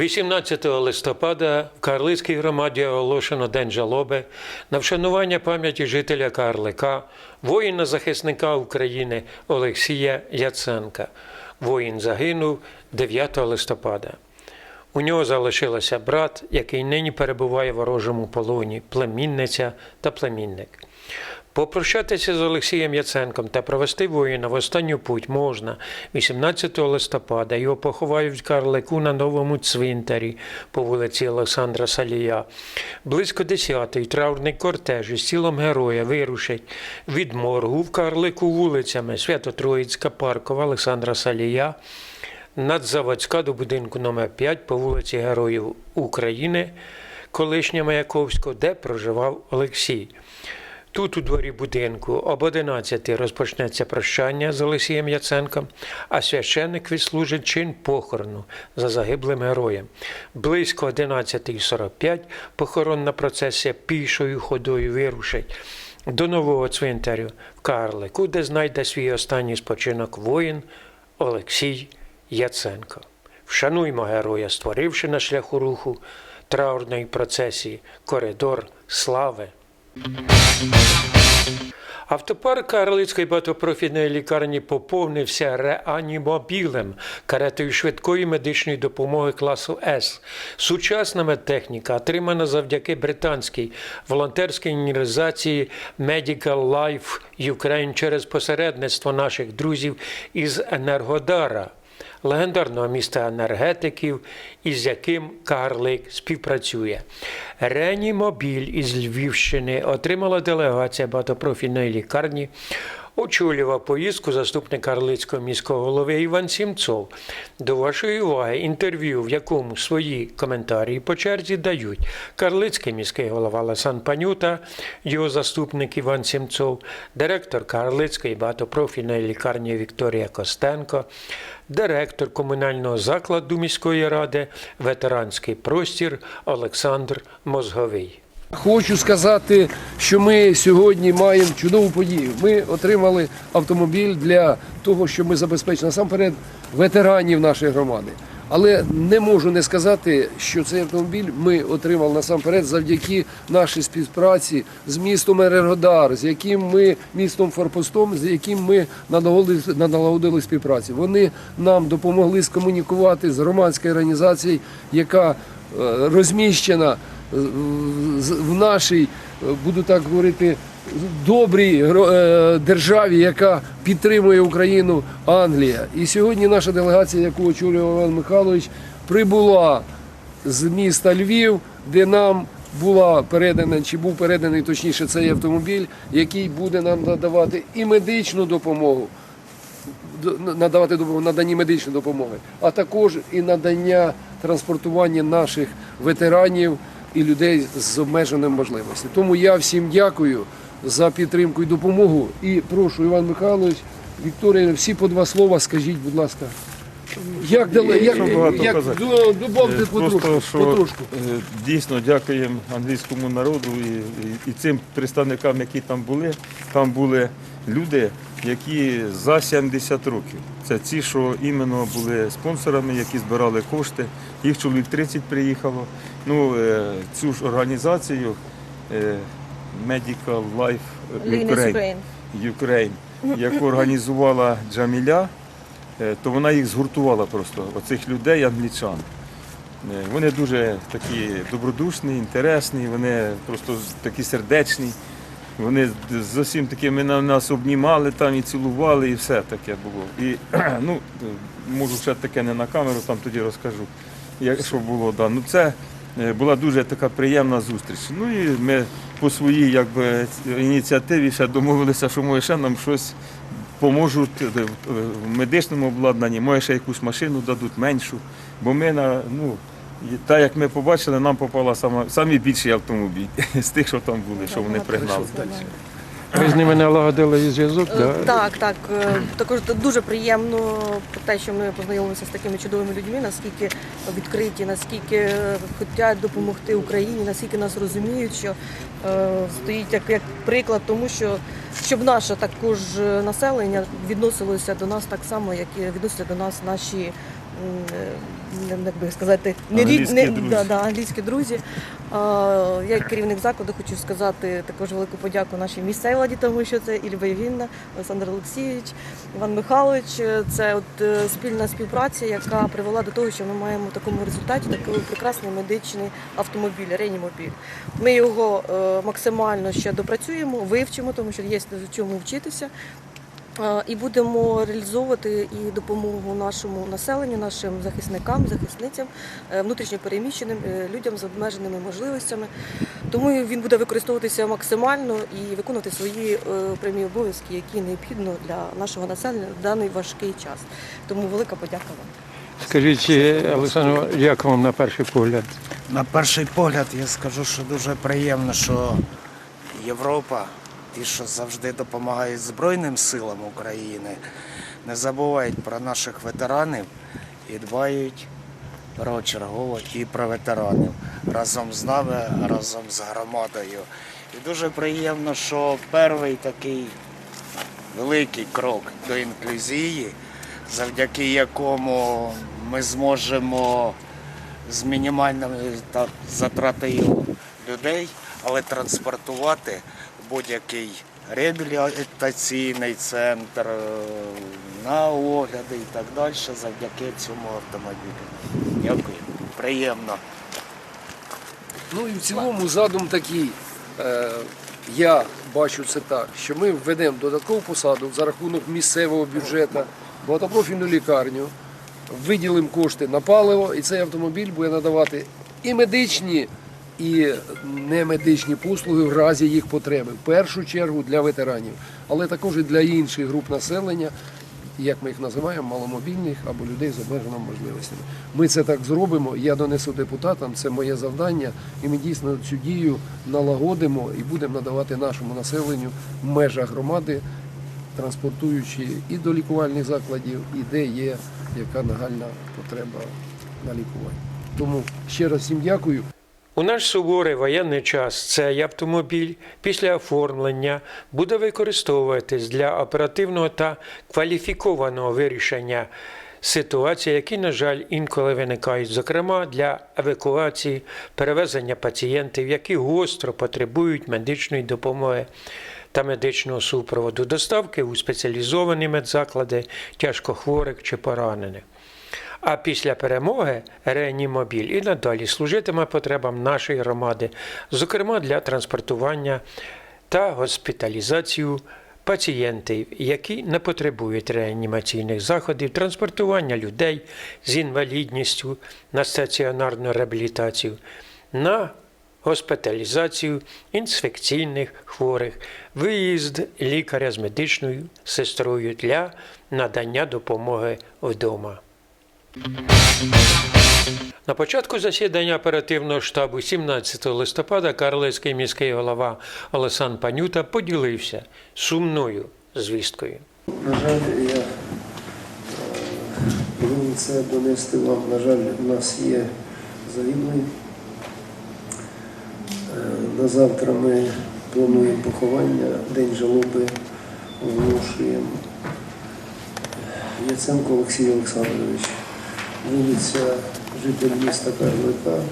18 листопада в Карлицькій громаді оголошено День жалоби на вшанування пам'яті жителя Карлика, воїна-захисника України Олексія Яценка. Воїн загинув 9 листопада. У нього залишилося брат, який нині перебуває в ворожому полоні, племінниця та племінник. Попрощатися з Олексієм Яценком та провести воїна в останню путь можна 18 листопада. Його поховають в Карлику на новому цвинтарі по вулиці Олександра Салія. Близько 10-ї траурний кортеж із тілом героя вирушить від моргу в Карлику вулицями Свято-Троїцька, Паркова, Олександра Салія. Надзаводська до будинку номер 5 по вулиці Героїв України, колишня Маяковського, де проживав Олексій. Тут, у дворі будинку, об 11 розпочнеться прощання з Олексієм Яценком, а священник відслужить чин похорону за загиблим героєм. Близько 11.45 похоронна процесія пішою ходою вирушить до нового цвинтарю в Карлику, де знайде свій останній спочинок воїн Олексій Яценко. Вшануймо героя, створивши на шляху руху траурної процесії коридор слави. Автопарк Карлицької багатопрофільної лікарні поповнився реанімобілем, каретою швидкої медичної допомоги класу С. Сучасна медтехніка отримана завдяки британській волонтерській організації Medical Life Ukraine через посередництво наших друзів із Енергодара легендарного міста енергетиків, із яким Карлик співпрацює. Реанімобіль із Львівщини отримала делегація багатопрофільної лікарні. Очолював поїздку заступник Карлицького міського голови Іван Сімцов. До вашої уваги інтерв'ю, в якому свої коментарі по черзі дають Карлицький міський голова Ласан Панюта, його заступник Іван Сімцов, директор Карлицької багатопрофільної лікарні Вікторія Костенко, директор комунального закладу міської ради, ветеранський простір Олександр Мозговий. Хочу сказати, що ми сьогодні маємо чудову подію. Ми отримали автомобіль для того, щоб ми забезпечили насамперед ветеранів нашої громади. Але не можу не сказати, що цей автомобіль ми отримали насамперед завдяки нашій співпраці з містом Енергодар, з яким ми містом Форпостом, з яким ми налагодили, співпрацю. Вони нам допомогли скомунікувати з громадською організацією, яка е, розміщена в нашій, буду так говорити, добрій е, державі, яка підтримує Україну Англія. І сьогодні наша делегація, яку очолював Іван Михайлович, прибула з міста Львів, де нам була передана, чи був переданий точніше цей автомобіль, який буде нам надавати і медичну допомогу, надавати наданні медичної допомоги, а також і надання транспортування наших ветеранів і людей з обмеженими можливостями. Тому я всім дякую за підтримку і допомогу. І прошу, Іван Михайлович, Вікторія, всі по два слова скажіть, будь ласка. Як дали, як, як, до- добавте Е, потрошку, потрошку. е, дійсно дякуємо англійському народу і, і, і цим представникам, які там були. Там були люди, які за 70 років. Це ті, що іменно були спонсорами, які збирали кошти. Їх чоловік 30 приїхало. Ну, е, цю ж організацію е, Medical Life Ukraine. Ukraine. Яку організувала Джаміля, е, то вона їх згуртувала просто, оцих людей, англічан. Вони дуже такі добродушні, інтересні, вони просто такі сердечні. Вони з усім такими на нас обнімали там і цілували, і все таке було. І ну, можу ще таке не на камеру, там тоді розкажу, як що було. Да. Ну, це була дуже така приємна зустріч. Ну і ми по своїй якби, ініціативі ще домовилися, що може ще нам щось поможуть е, в- в медичному обладнанні, може ще якусь машину дадуть меншу. Бо ми на ну. Та, так як ми побачили, нам попала сама самі більший автомобіль з тих, що там були, що вони пригнали. Ви з ними налагодили зв'язок? Е, Так, так. е, Також дуже приємно про те, що ми познайомилися з такими чудовими людьми, наскільки відкриті, наскільки хочуть допомогти Україні, наскільки нас розуміють, що е, стоїть як, як приклад тому, що щоб наше також е, населення відносилося до нас так само, як і відносяться до нас наші як би сказати, не Англійські не- друзі. Да, да, англійські друзі. Я як керівник закладу хочу сказати також велику подяку нашій місцевій владі, тому що це Ільва Євгенівна, Олександр Олексійович, Іван Михайлович. Це от е, спільна співпраця, яка привела до того, що ми маємо в такому результаті такий прекрасний медичний автомобіль, реанімобіль. Ми його е, максимально ще допрацюємо, вивчимо, тому що є чому вчитися. І будемо реалізовувати і допомогу нашому населенню, нашим захисникам, захисницям, е, внутрішньопереміщеним е, людям з обмеженими можливостями. Тому він буде використовуватися максимально і виконувати свої е, прямі обов'язки, які необхідно для нашого населення в даний важкий час. Тому велика подяка вам. Скажіть, Олександр, як вам на перший погляд? На перший погляд я скажу, що дуже приємно, що Європа, ті, що завжди допомагають Збройним силам України, не забувають про наших ветеранів і дбають першочергово і про ветеранів разом з нами, разом з громадою. І дуже приємно, що перший такий великий крок до інклюзії, завдяки якому ми зможемо з мінімальними затратою людей, але транспортувати будь-який реабілітаційний центр, е, на огляди і так далі завдяки цьому автомобілю. Дякую. Приємно. Ну і в цілому задум такий. Е, я бачу це так, що ми введемо додаткову посаду за рахунок місцевого бюджету, багатопрофільну лікарню, виділимо кошти на паливо, і цей автомобіль буде надавати і медичні, і немедичні послуги в разі їх потреби. В першу чергу для ветеранів, але також і для інших груп населення, як ми їх називаємо, маломобільних або людей з обмеженими можливостями. Ми це так зробимо. Я донесу депутатам, це моє завдання, і ми дійсно цю дію налагодимо і будемо надавати нашому населенню в межах громади, транспортуючи і до лікувальних закладів, і де є яка нагальна потреба на лікування. Тому ще раз всім дякую. У наш суворий воєнний час цей автомобіль після оформлення буде використовуватись для оперативного та кваліфікованого вирішення ситуацій, які, на жаль, інколи виникають, зокрема для евакуації, перевезення пацієнтів, які гостро потребують медичної допомоги. Та медичного супроводу, доставки у спеціалізовані медзаклади тяжкохворих чи поранених. А після перемоги реанімобіль і надалі служитиме потребам нашої громади, зокрема для транспортування та госпіталізацію пацієнтів, які не потребують реанімаційних заходів, транспортування людей з інвалідністю на стаціонарну реабілітацію, на госпіталізацію інфекційних хворих, виїзд лікаря з медичною сестрою для надання допомоги вдома. На початку засідання оперативного штабу 17 листопада Карлицький міський голова Олесан Панюта поділився сумною звісткою. На жаль, я е, повинен це донести вам. На жаль, у нас є загиблий. Е, На завтра ми плануємо поховання, день жалоби оголошуємо. Яценко Олексій Олександрович, вулиця житель міста Карлика,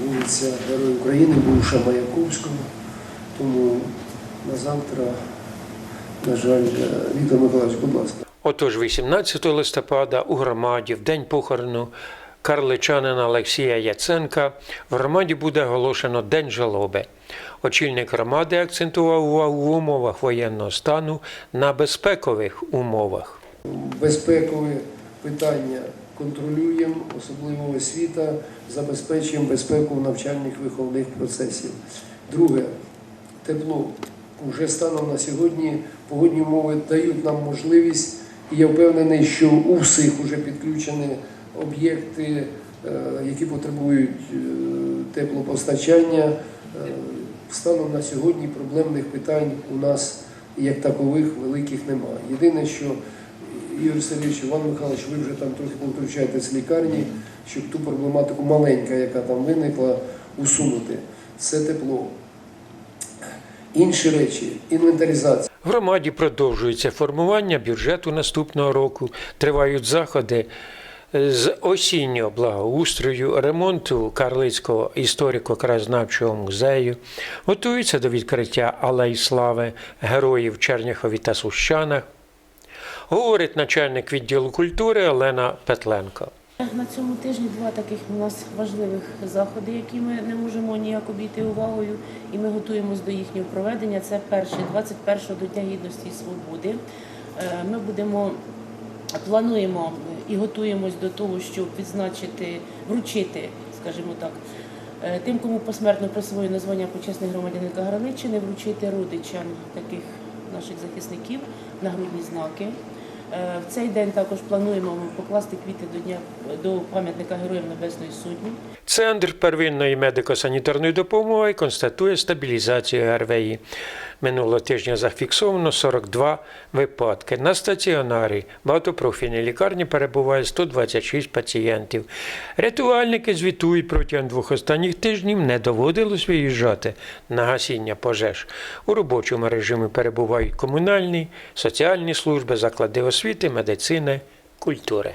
вулиця Герой України, бувша Маяковського. Тому на завтра, на жаль, е, Віктор Миколаївич, будь ласка. Отож, 18 листопада у громаді, в день похорону карличанина Олексія Яценка, в громаді буде оголошено День жалоби. Очільник громади акцентував увагу в умовах воєнного стану на безпекових умовах. безпекові питання контролюємо, особливо освіта, забезпечуємо безпеку навчальних виховних процесів. Друге, тепло. Уже станом на сьогодні погодні умови дають нам можливість, і я впевнений, що у всіх вже підключені об'єкти, е, які потребують е, теплопостачання. Е, Станом на сьогодні проблемних питань у нас як такових великих немає. Єдине, що Ігор Сергійович, Іван Михайлович, ви вже там трохи повтручаєтесь з лікарні, щоб ту проблематику маленька, яка там виникла, усунути. Це тепло. Інші речі, інвентаризація. В громаді продовжується формування бюджету наступного року. Тривають заходи з осіннього благоустрою, ремонту Карлицького історико-краєзнавчого музею, готуються до відкриття Алей Слави героїв Черняхові та Сущанах, говорить начальник відділу культури Олена Петленко. На цьому тижні два таких у нас важливих заходи, які ми не можемо ніяк обійти увагою, і ми готуємось до їхнього проведення. Це перший 21-го до Дня гідності і свободи. Е, Ми будемо плануємо і готуємось до того, щоб відзначити, вручити, скажімо так, е, тим, кому посмертно присвоєно звання почесних громадянина Граниччини, вручити родичам таких наших захисників нагрудні знаки. Е, В цей день також плануємо покласти квіти до дня до пам'ятника Героїв Небесної Сотні. Центр первинної медико-санітарної допомоги констатує стабілізацію РВІ. Минулого тижня зафіксовано 42 випадки. На стаціонарі багатопрофільній лікарні перебуває 126 пацієнтів. Рятувальники звітують протягом двох останніх тижнів не доводилось виїжджати на гасіння пожеж. У робочому режимі перебувають комунальні, соціальні служби, заклади освіти, медицини, культури.